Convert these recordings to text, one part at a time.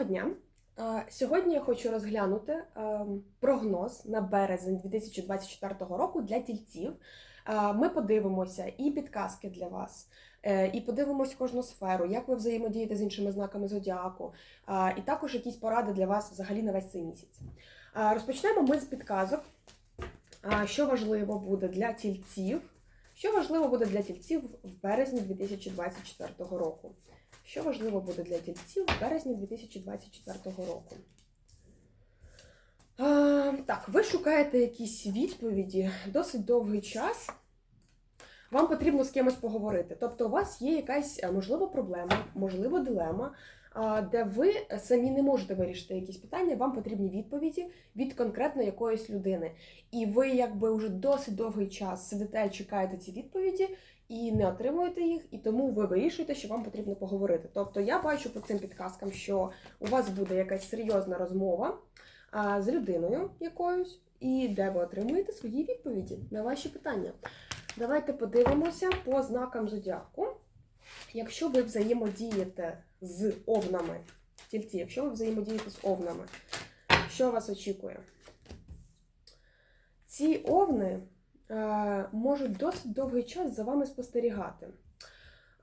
Доброго дня! Сьогодні я хочу розглянути е, прогноз на березень 2024 року для тільців. Ми подивимося і підказки для вас, е, і подивимось кожну сферу, як ви взаємодієте з іншими знаками зодіаку, і також якісь поради для вас взагалі на весь цей місяць. Розпочнемо ми з підказок, що важливо буде для тільців. Що важливо буде для тільців в березні 2024 року? Що важливо буде для тільців в березні 2024 року? А, так, ви шукаєте якісь відповіді досить довгий час. Вам потрібно з кимось поговорити. Тобто, у вас є якась, е, можливо, проблема, можливо, дилема, де ви самі не можете вирішити якісь питання, вам потрібні відповіді від конкретно якоїсь людини. І ви, якби вже досить довгий час сидите, чекаєте ці відповіді, і не отримуєте їх, і тому ви вирішуєте, що вам потрібно поговорити. Тобто я бачу по цим підказкам, що у вас буде якась серйозна розмова з людиною якоюсь, і де ви отримуєте свої відповіді на ваші питання. Давайте подивимося по знакам зодіаку. Якщо ви взаємодієте з овнами, тільці, якщо ви взаємодієте з овнами, що вас очікує? Ці овни можуть досить довгий час за вами спостерігати.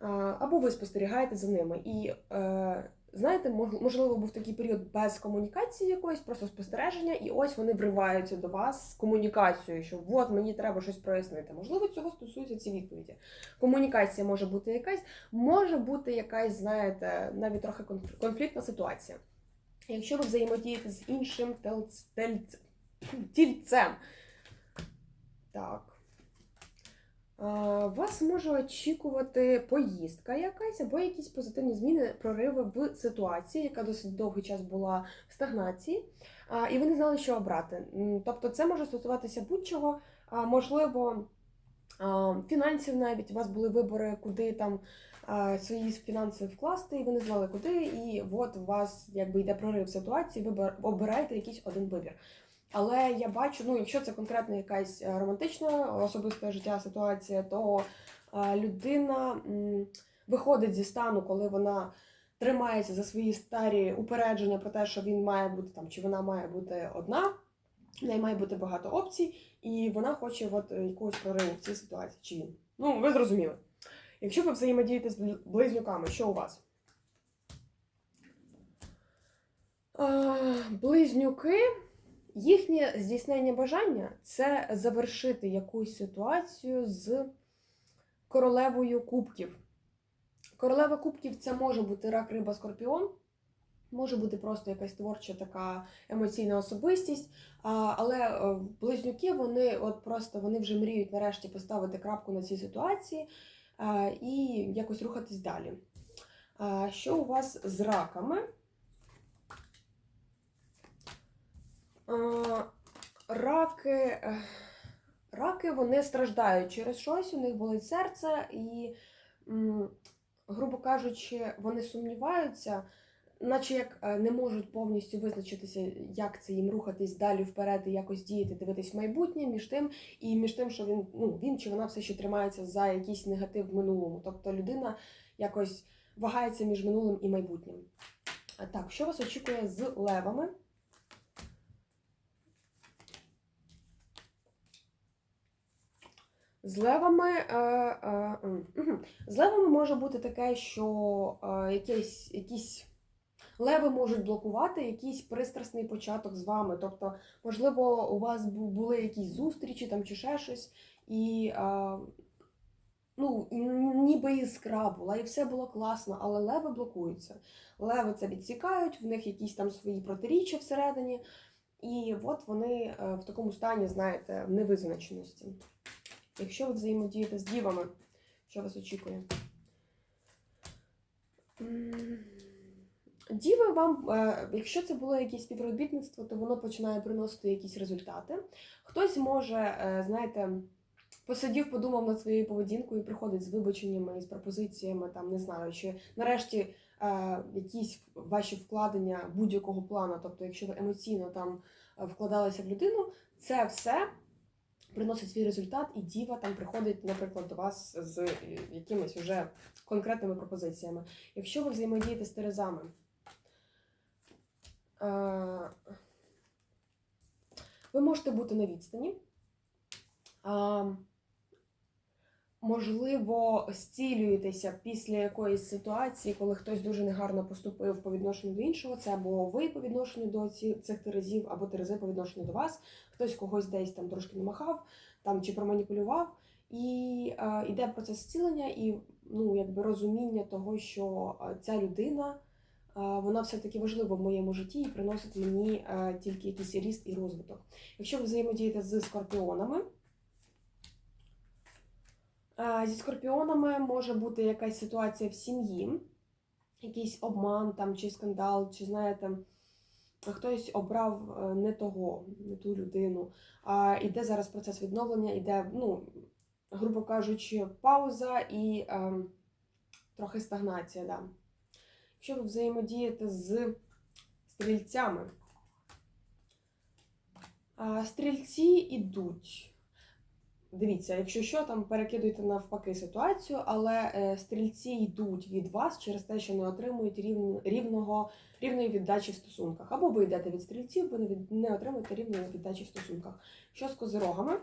Е, або ви спостерігаєте за ними. І е, знаєте, можливо, був такий період без комунікації якоїсь, просто спостереження, і ось вони вриваються до вас з комунікацією, що от мені треба щось прояснити. Можливо, цього стосуються ці відповіді. Комунікація може бути якась, може бути якась, знаєте, навіть трохи конфліктна ситуація. Якщо ви взаємодієте з іншим телц- тельц- тільцем, так. Вас може очікувати поїздка якась або якісь позитивні зміни, прориви в ситуації, яка досить довгий час була в стагнації, і ви не знали, що обрати. Тобто це може стосуватися будь-чого, можливо, фінансів навіть у вас були вибори, куди там свої фінанси вкласти, і ви не знали куди, і от у вас якби йде прорив ситуації, ви обираєте якийсь один вибір. Але я бачу, ну якщо це конкретно якась е, романтична особисте життя ситуація, то е, людина виходить зі стану, коли вона тримається за свої старі упередження про те, що він має бути там, чи вона має бути одна, в неї має бути багато опцій, і вона хоче от е, якогось прориву в цій ситуації. Чи? Ну, ви зрозуміли. Якщо ви взаємодієте з близнюками, що у вас? Близнюки. Їхнє здійснення бажання це завершити якусь ситуацію з королевою кубків. Королева кубків це може бути рак, риба, скорпіон, може бути просто якась творча така емоційна особистість. Але е, близнюки вони от просто вони вже мріють нарешті поставити крапку на цій ситуації і якось рухатись далі. Що у вас з раками? Раки, раки вони страждають через щось, у них болить серце, і, грубо кажучи, вони сумніваються, наче як е, не можуть повністю визначитися, як це їм рухатись далі вперед і якось діяти, дивитись в майбутнє між тим, і між тим, що він, ну, він чи вона все ще тримається за якийсь негатив в минулому. Тобто людина якось вагається між минулим і майбутнім. Так, що вас очікує з левами? З левами, е, е, з левами може бути таке, що е, якісь, якісь леви можуть блокувати якийсь пристрасний початок з вами. Тобто, можливо, у вас були якісь зустрічі там чи ще щось, і ну, ніби іскра була, і все було класно, але леви блокуються. Леви це відсікають, в них якісь там свої протиріччя всередині, і от вони в такому стані, знаєте, невизначеності. Якщо ви взаємодієте з дівами, що вас очікує? Діви вам, е, якщо це було якесь співробітництво, то воно починає приносити якісь результати. Хтось може, е, знаєте, посидів, подумав над своєю поведінкою і приходить з вибаченнями з пропозиціями, там не знаю, чи нарешті е, якісь ваші вкладення будь-якого плану, тобто, якщо ви емоційно там вкладалися в людину, це все приносить свій результат, і діва там приходить, наприклад, до вас з е, якимись уже конкретними пропозиціями. Якщо ви взаємодієте з терезами, Е, Ви можете бути на відстані. Можливо, зцілюєтеся після якоїсь ситуації, коли хтось дуже негарно поступив по відношенню до іншого. Це або ви по відношенню до цих терезів, або терези по відношенню до вас. Хтось когось десь там трошки намахав там чи проманіпулював. І е, йде процес зцілення, і ну, якби розуміння того, що е, ця людина е, вона все-таки важлива в моєму житті і приносить мені е, тільки якийсь ріст і розвиток. Якщо ви взаємодієте з скорпіонами, е, зі скорпіонами може бути якась ситуація в сім'ї, якийсь обман там, чи скандал, чи знаєте, хтось обрав е, не того, не ту людину. А, іде зараз процес відновлення, іде, ну, грубо кажучи, пауза і е, трохи стагнація. Да. Якщо ви взаємодієте з стрільцями, стрільці ідуть. Дивіться, якщо що, там перекидуйте навпаки ситуацію, але е, стрільці йдуть від вас через те, що не отримують рівн, рівного, рівної віддачі в стосунках. Або ви йдете від стрільців, ви не, отримуєте рівної віддачі в стосунках. Що з козирогами?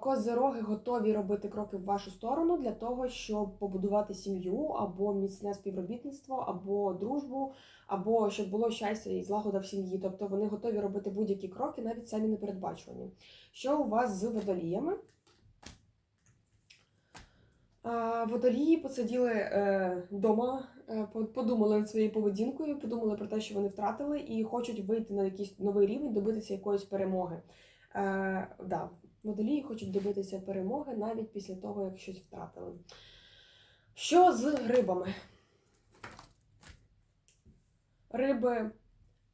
Козироги готові робити кроки в вашу сторону для того, щоб побудувати сім'ю або міцне співробітництво, або дружбу, або щоб було щастя і злагода в сім'ї. Тобто вони готові робити будь-які кроки, навіть самі непередбачувані. Що у вас з водоліями? Водолії посиділи вдома, подумали над своєю поведінкою, подумали про те, що вони втратили, і хочуть вийти на якийсь новий рівень, добитися якоїсь перемоги. Е, да, Водолії хочуть добитися перемоги навіть після того, як щось втратили. Що з рибами? Риби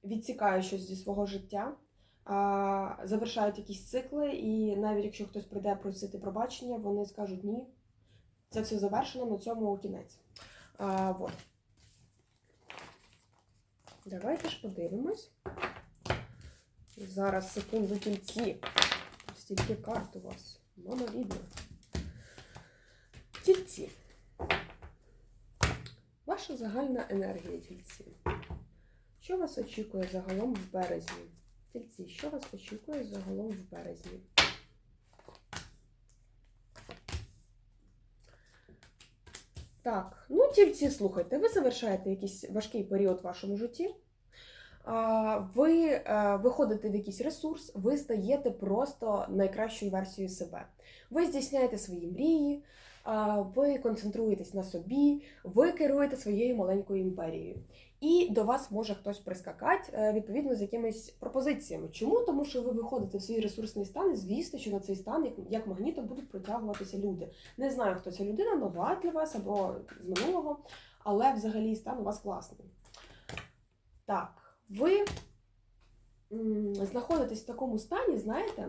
відсікають щось зі свого життя, завершають якісь цикли, і навіть якщо хтось прийде просити пробачення, вони скажуть ні. Це все завершено, на цьому кінець. А, вот. Давайте ж подивимось. Зараз секунду тільці. Стільки карт у вас. Мама рідна. Тільці. Ваша загальна енергія тільці. Що вас очікує загалом в березні? Тільці, що вас очікує загалом в березні? Так, ну тільці, слухайте, ви завершаєте якийсь важкий період в вашому житті. Ви е, виходите в якийсь ресурс, ви стаєте просто найкращою версією себе. Ви здійсняєте свої мрії, ви концентруєтесь на собі, ви керуєте своєю маленькою імперією. І до вас може хтось прискакати е, відповідно з якимись пропозиціями. Чому? Тому що ви виходите в свій ресурсний стан, і звісно, що на цей стан, як, магнітом, будуть притягуватися люди. Не знаю, хто ця людина, нова для вас або з минулого, але взагалі стан у вас класний. Так, ви знаходитесь в такому стані, знаєте,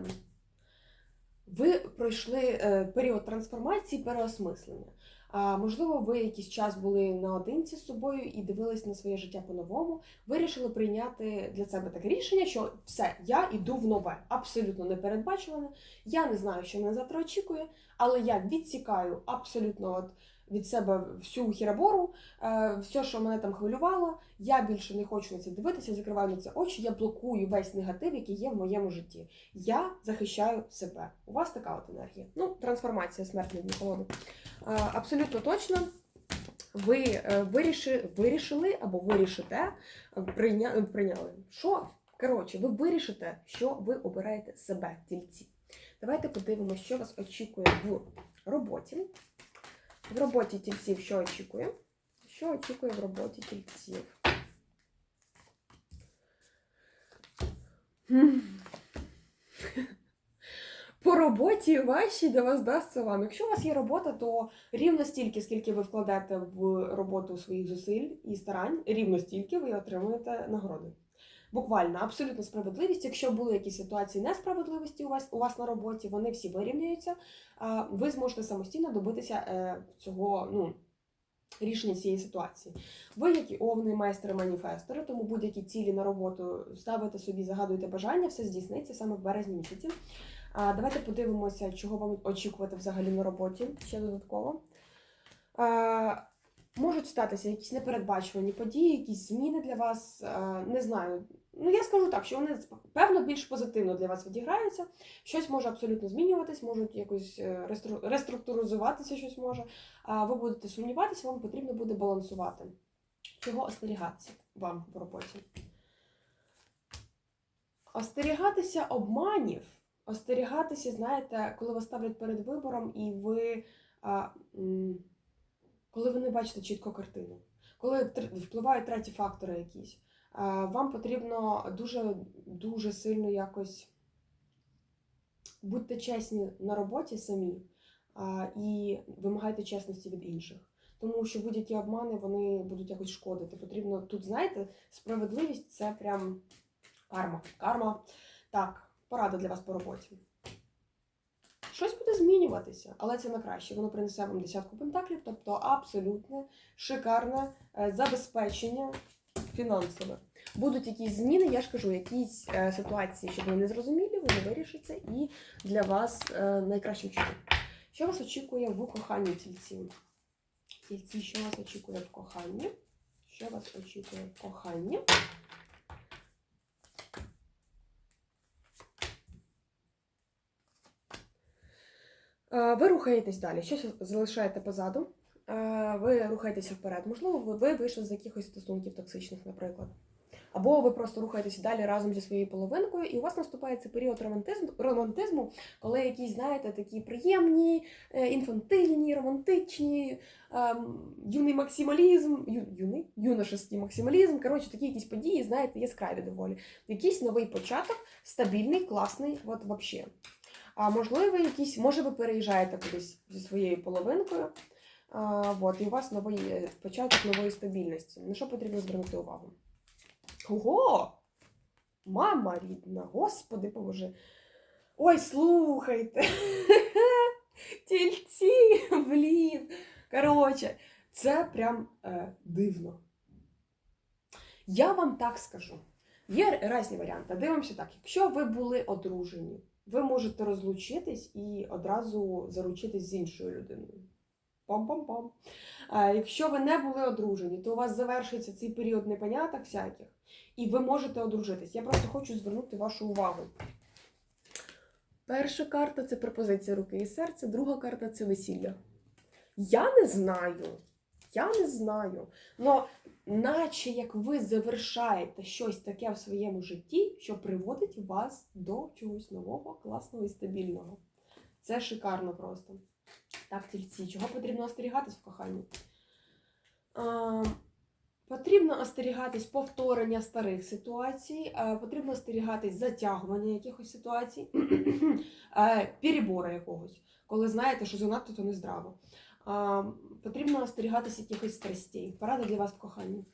ви пройшли е, період трансформації, переосмислення. А можливо, ви якийсь час були наодинці з собою і дивились на своє життя по-новому. Вирішили прийняти для себе таке рішення, що все, я йду в нове, абсолютно непередбачуване. Я не знаю, що мене завтра очікує, але я відсікаю абсолютно от від себе всю хірабору, е, все, що мене там хвилювало. Я більше не хочу на це дивитися, закриваю на це очі. Я блокую весь негатив, який є в моєму житті. Я захищаю себе. У вас така от енергія. Ну, трансформація смертної колоди. Абсолютно точно. Ви е, виріши, вирішили або вирішите, е, прийня, прийняли. Що? Коротше, ви вирішите, що ви обираєте себе, тільці. Давайте подивимося, що вас очікує в роботі. В роботі тільців що очікує? Що очікує в роботі тільців? По роботі вашій до вас дасться вам. Якщо у вас є робота, то рівно стільки, скільки ви вкладете в роботу своїх зусиль і старань, рівно стільки ви отримуєте нагороди. Буквально абсолютно справедливість. Якщо були якісь ситуації несправедливості у вас у вас на роботі, вони всі вирівняються. Ви зможете самостійно добитися е, цього ну, рішення цієї ситуації. Ви, як і овни, майстери, маніфестори, тому будь-які цілі на роботу ставите собі, загадуєте бажання, все здійсниться саме в березні місяці. А, Давайте подивимося, чого вам очікувати взагалі на роботі ще додатково. Можуть статися якісь непередбачувані події, якісь зміни для вас. е, Не знаю. Ну, я скажу так, що вони певно більш позитивно для вас відіграються. Щось може абсолютно змінюватись, можуть якось е, реструктуризуватися, щось може. А ви будете сумніватися, вам потрібно буде балансувати. Чого остерігатися вам в роботі? Остерігатися обманів, остерігатися, знаєте, коли вас ставлять перед вибором, і ви. А, коли ви не бачите чітко картину, коли впливають треті фактори якісь, вам потрібно дуже, дуже сильно якось будьте чесні на роботі самі і вимагайте чесності від інших. Тому що будь-які обмани вони будуть якось шкодити. Потрібно тут, знаєте, справедливість це прям карма. Карма. Так, порада для вас по роботі. Щось буде змінюватися, але це на краще. Воно принесе вам десятку пентаклів, тобто абсолютне шикарне е, забезпечення фінансове. Будуть якісь зміни, я ж кажу, якісь е, ситуації, щоб ви не зрозумілі, вони вирішаться і для вас е, найкращим чином. Що вас очікує в коханні тільці? Тільці, що вас очікує в коханні? Що вас очікує в коханні? Е, Ви рухаєтесь далі, щось залишаєте позаду. Ви рухаєтеся вперед. Можливо, ви- ви вийшли з якихось стосунків токсичних, наприклад. Або ви просто рухаєтеся далі разом зі своєю половинкою, і у вас наступає цей період романтизму, романтизму коли якісь, знаєте, такі приємні, е, інфантильні, романтичні, ем, юний максималізм, ю, юний, юношеский максималізм. Коротше, такі якісь події, знаєте, яскраві доволі. Якийсь новий початок, стабільний, класний, от вообще. А можливо, якісь, може, ви переїжджаєте кудись зі своєю половинкою. А, от, і у вас новий е, початок нової стабільності. На що потрібно звернути увагу? Ого! Мама рідна, господи Боже. Ой, слухайте. Тільці, блін. Коротше, це прям е, дивно. Я вам так скажу. Є різні варіанти. Дивимося так. Якщо ви були одружені, ви можете розлучитись і одразу заручитись з іншою людиною. Пам-пам-пам. Якщо ви не були одружені, то у вас завершиться цей період непоняток всяких, і ви можете одружитись. Я просто хочу звернути вашу увагу. Перша карта це пропозиція руки і серця, друга карта це весілля. Я не знаю. Я не знаю. Но наче як ви завершаєте щось таке в своєму житті, що приводить вас до чогось нового, класного і стабільного. Це шикарно просто. Так, тільці, чого потрібно остерігатись в коханні? А, потрібно остерігатись повторення старих ситуацій, потрібно остерігатись затягування якихось ситуацій, перебору якогось, коли знаєте, що занадто то нездраво. Потрібно остерігатись якихось страстей. Порада для вас в коханні.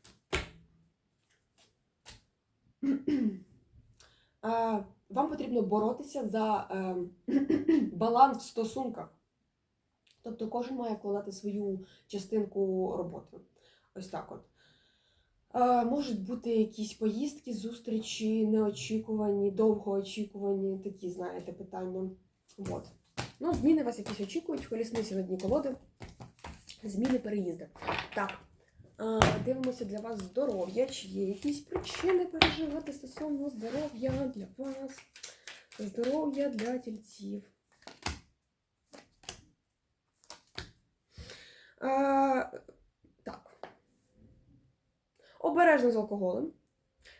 Вам потрібно боротися за е, баланс в стосунках. Тобто кожен має вкладати свою частинку роботи. Ось так от. Можуть бути якісь поїздки, зустрічі, неочікувані, довгоочікувані, такі, знаєте, питання. От. Ну, зміни вас якісь очікують, колісниці на дні колоди, зміни, переїзди. Так, дивимося для вас здоров'я. Чи є якісь причини переживати стосовно здоров'я для вас? Здоров'я для тільців. Е, так. Обережно з алкоголем.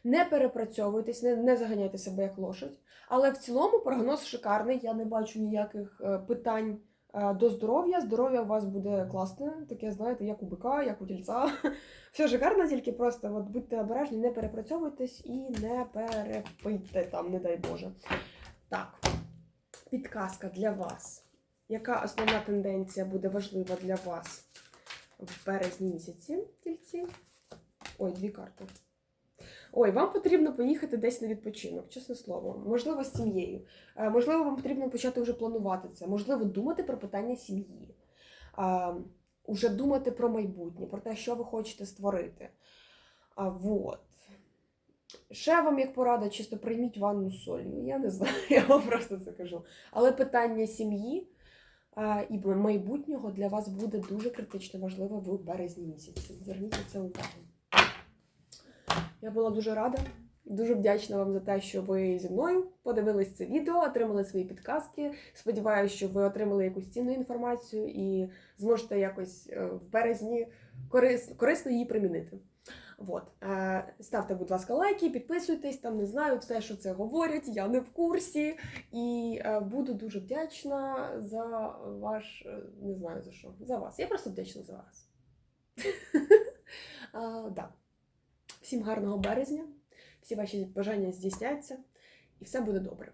Не перепрацьовуйтесь, не, не заганяйте себе як лошадь. Але в цілому прогноз шикарний. Я не бачу ніяких е, питань е, до здоров'я. Здоров'я у вас буде класне, таке, знаєте, як у бика, як у тільця. Все шикарно, тільки просто от, будьте обережні, не перепрацьовуйтесь і не перепийте там, не дай Боже. Так, підказка для вас. Яка основна тенденція буде важлива для вас в березні місяці, тільці? Ой, дві карти. Ой, вам потрібно поїхати десь на відпочинок, чесне слово. Можливо, з сім'єю. Е, Можливо, вам потрібно почати вже планувати це. Можливо, думати про питання сім'ї. Уже думати про майбутнє, про те, що ви хочете створити. А, вот. Ще вам як порада, чисто прийміть ванну з солью. Я не знаю, я вам просто це кажу. Але питання сім'ї е, і майбутнього для вас буде дуже критично важливе в березні місяці. Зверніть це увагу. Я була дуже рада. Дуже вдячна вам за те, що ви зі мною подивились це відео, отримали свої підказки. Сподіваюся, що ви отримали якусь цінну інформацію і зможете якось е, в березні корис, корисно її примінити. От. Е, Ставте, будь ласка, лайки, підписуйтесь, там не знаю все, що це говорять, я не в курсі. І е, буду дуже вдячна за ваш, не знаю за що, за вас. Я просто вдячна за вас. Да. Всім гарного березня, всі ваші бажання здійсняться, і все буде добре.